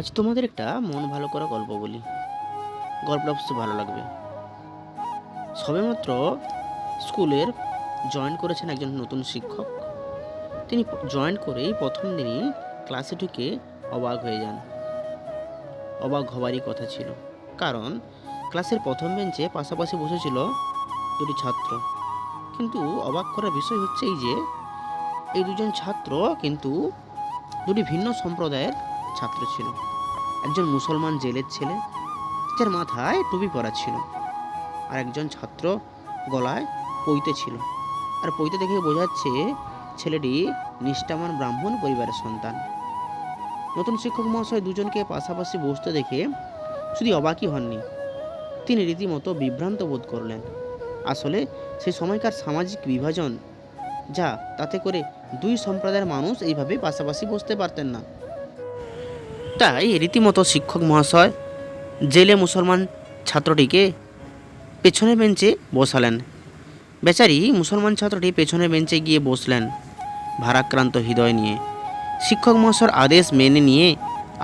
আজ তোমাদের একটা মন ভালো করা গল্প বলি। গল্পটা অবশ্যই ভালো লাগবে। সবেমাত্র স্কুলের জয়েন করেছেন একজন নতুন শিক্ষক। তিনি জয়েন করেই প্রথম দিনই ক্লাসে ঢুকে অবাক হয়ে যান। অবাক হবারই কথা ছিল। কারণ ক্লাসের প্রথম বেঞ্চে পাশাপাশি বসেছিল দুটি ছাত্র। কিন্তু অবাক করার বিষয় হচ্ছে এই যে, এই দুজন ছাত্র কিন্তু দুটি ভিন্ন সম্প্রদায়ের ছাত্র ছিল। একজন মুসলমান জেলের ছেলে, যার মাথায় টুপি পরা ছিল। আর একজন ছাত্র গলায় পৈতে ছিল। আর পৈতে দেখে বোঝাচ্ছে ছেলেটি নিষ্ঠামান ব্রাহ্মণ পরিবারের সন্তান। নতুন শিক্ষক মহাশয় দুজনকে পাশাপাশি বসতে দেখে শুধু অবাকই হননি। তিনি রীতিমতো বিভ্রান্ত বোধ করলেন। আসলে সেই সময়কার সামাজিক বিভাজন, যা তাতে করে দুই সম্প্রদায়ের মানুষ এইভাবে পাশাপাশি বসতে পারতেন না। তাই রীতিমতো শিক্ষক মহাশয়, জেলে মুসলমান ছাত্রটিকে পেছনে বেঞ্চে বসালেন। বেচারি মুসলমান ছাত্রটি পেছনে বেঞ্চে গিয়ে বসলেন ভারাক্রান্ত হৃদয় নিয়ে। শিক্ষক মহাশয়ের আদেশ মেনে নিয়ে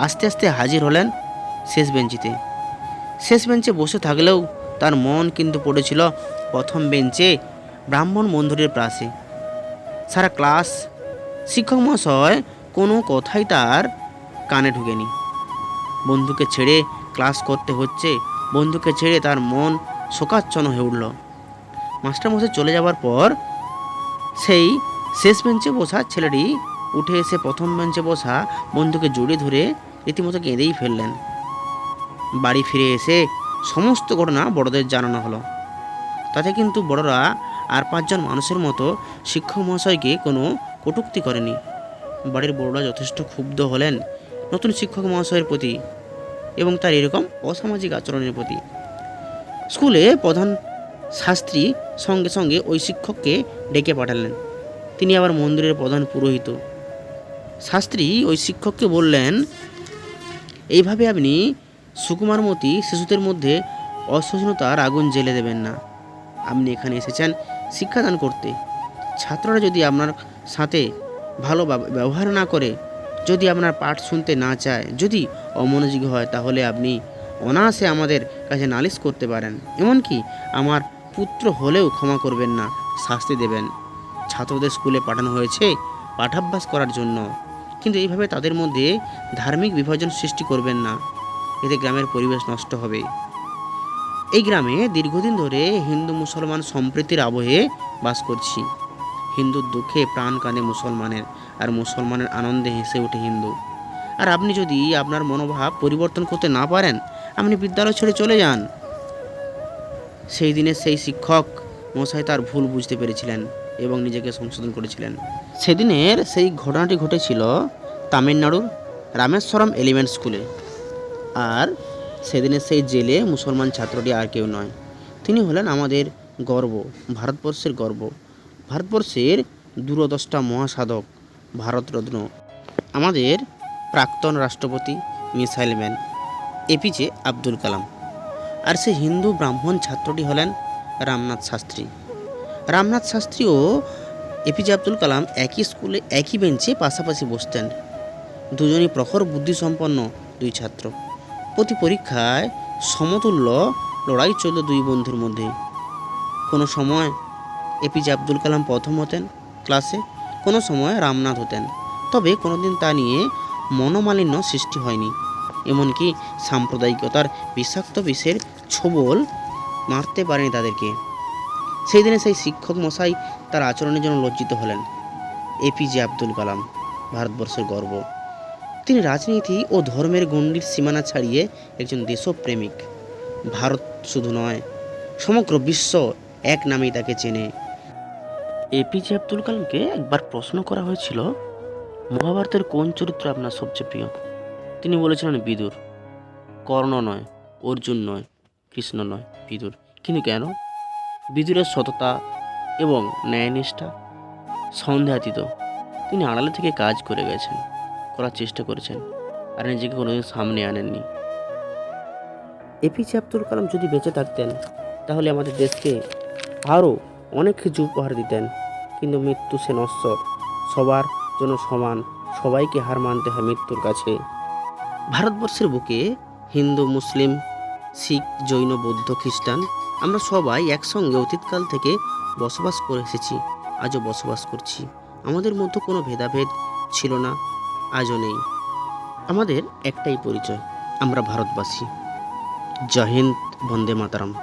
আস্তে আস্তে হাজির হলেন শেষ বেঞ্চিতে। শেষ বেঞ্চে বসে থাকলেও তার মন কিন্তু পড়েছিল প্রথম বেঞ্চে ব্রাহ্মণ বন্ধুরের প্রাসে সারা ক্লাস শিক্ষক মহাশয় কোনো কথাই তার কানে ঢুকেনি। বন্ধুকে ছেড়ে ক্লাস করতে হচ্ছে, বন্ধুকে ছেড়ে তার মন শোকাচ্ছন্ন হয়ে উঠল। মাস্টারমশাই চলে যাওয়ার পর সেই শেষ বেঞ্চে বসা ছেলেটি উঠে এসে প্রথম বেঞ্চে বসা বন্ধুকে জড়িয়ে ধরে রীতিমতো কেঁদেই ফেললেন। বাড়ি ফিরে এসে সমস্ত ঘটনা বড়দের জানানো হলো। তাতে কিন্তু বড়রা আর পাঁচজন মানুষের মতো শিক্ষক মহাশয়কে কোনো কটূক্তি করেনি। বাড়ির বড়রা যথেষ্ট ক্ষুব্ধ হলেন নতুন শিক্ষক মহাশয়ের প্রতি এবং তার এরকম অসামাজিক আচরণের প্রতি। স্কুলে প্রধান শাস্ত্রী সঙ্গে সঙ্গে ওই শিক্ষককে ডেকে পাঠালেন। তিনি আবার মন্দিরের প্রধান পুরোহিত। শাস্ত্রী ওই শিক্ষককে বললেন, এইভাবে আপনি সুকুমারমতি শিশুদের মধ্যে অসহিষ্ণুতার আগুন জ্বেলে দেবেন না। আপনি এখানে এসেছেন শিক্ষাদান করতে। ছাত্ররা যদি আপনার সাথে ভালো ব্যবহার না করে যদি আপনার পাঠ শুনতে না চায়, যদি অমনোযোগী হয়, তাহলে আপনি অনায়াসে আমাদের কাছে নালিশ করতে পারেন। এমনকি আমার পুত্র হলেও ক্ষমা করবেন না, শাস্তি দেবেন। ছাত্রদের স্কুলে পাঠানো হয়েছে পাঠাভ্যাস করার জন্য। কিন্তু এইভাবে তাদের মধ্যে ধার্মিক বিভাজন সৃষ্টি করবেন না। এতে গ্রামের পরিবেশ নষ্ট হবে। এই গ্রামে দীর্ঘদিন ধরে হিন্দু মুসলমান সম্প্রীতির আবহে বাস করছি। হিন্দুর দুঃখে প্রাণ কাঁদে মুসলমানের, আর মুসলমানের আনন্দে হেসে ওঠে হিন্দু। আর আপনি যদি আপনার মনোভাব পরিবর্তন করতে না পারেন, আপনি বিদ্যালয় ছেড়ে চলে যান। সেই দিনে সেই শিক্ষক মশাই তার ভুল বুঝতে পেরেছিলেন এবং নিজেকে সংশোধন করেছিলেন। সেদিনের সেই ঘটনাটি ঘটেছিল তামিলনাড়ুর রামেশ্বরম এলিমেন্ট স্কুলে। আর সেদিনের সেই জেলে মুসলমান ছাত্রটি আর কেউ নয়। তিনি হলেন আমাদের গর্ব, ভারতবর্ষের গর্ব। ভারতবর্ষের দূরদষ্টা মহাসাধক ভারতরত্ন। আমাদের প্রাক্তন রাষ্ট্রপতি missile man, APJ Abdul Kalam. আর সেই হিন্দু ব্রাহ্মণ ছাত্রটি হলেন রামনাথ শাস্ত্রী। রামনাথ শাস্ত্রী ও এপিজে আব্দুল কালাম একই স্কুলে, একই বেঞ্চে পাশাপাশি বসতেন। দুজনই প্রখর বুদ্ধিসম্পন্ন দুই ছাত্র। প্রতি পরীক্ষায় সমতুল্য লড়াই চলল দুই বন্ধুর মধ্যে। কোনো সময় এপিজে আব্দুল কালাম প্রথম হতেন ক্লাসে, কোনো সময় রামনাথ হতেন। তবে কোনোদিন তা নিয়ে মনোমালিন্য সৃষ্টি হয়নি। এমনকি সাম্প্রদায়িকতার বিষাক্ত বিষের ছোবল মারতে পারেনি তাদেরকে। সেই দিনে সেই শিক্ষক মশাই তার আচরণের জন্য লজ্জিত হলেন। এপিজে আব্দুল কালাম, ভারতবর্ষের গর্ব। তিনি রাজনীতি ও ধর্মের গণ্ডির সীমানা ছাড়িয়ে একজন দেশপ্রেমিক। ভারত শুধু নয়, সমগ্র বিশ্ব এক নামেই তাকে চেনে। এপিজে আব্দুল কালামকে একবার প্রশ্ন করা হয়েছিল, মহাভারতের কোন চরিত্র আপনার সবচেয়ে প্রিয়? তিনি বলেছিলেন, বিদুর। কর্ণ নয়, অর্জুন নয়, কৃষ্ণ নয়, বিদুর। কিন্তু কেন? বিদুরের সততা এবং ন্যায়নিষ্ঠা সন্দেহাতীত। তিনি আড়ালে থেকে কাজ করে গেছেন, করার চেষ্টা করেছেন, আর নিজেকে কোনোদিন সামনে আনেননি। এপিজে আব্দুল কালাম যদি বেঁচে থাকতেন, তাহলে আমাদের দেশকে আরও অনেক কিছু উপহার দিতেন, কিন্তু মৃত্যু সে নশ্বর। সবার জন্য সমান, সবাইকে হার মানতে হয় মৃত্যুর কাছে। ভারতবর্ষের বুকে হিন্দু, মুসলিম, শিখ, জৈন, বৌদ্ধ, খ্রিস্টান, আমরা সবাই একসঙ্গে অতীতকাল থেকে বসবাস করে এসেছি, আজও বসবাস করছি। আমাদের মধ্যে কোনো ভেদাভেদ ছিল না, আজও নেই। আমাদের একটাই পরিচয়, আমরা ভারতবাসী। জয় হিন্দ, বন্দে মাতারাম।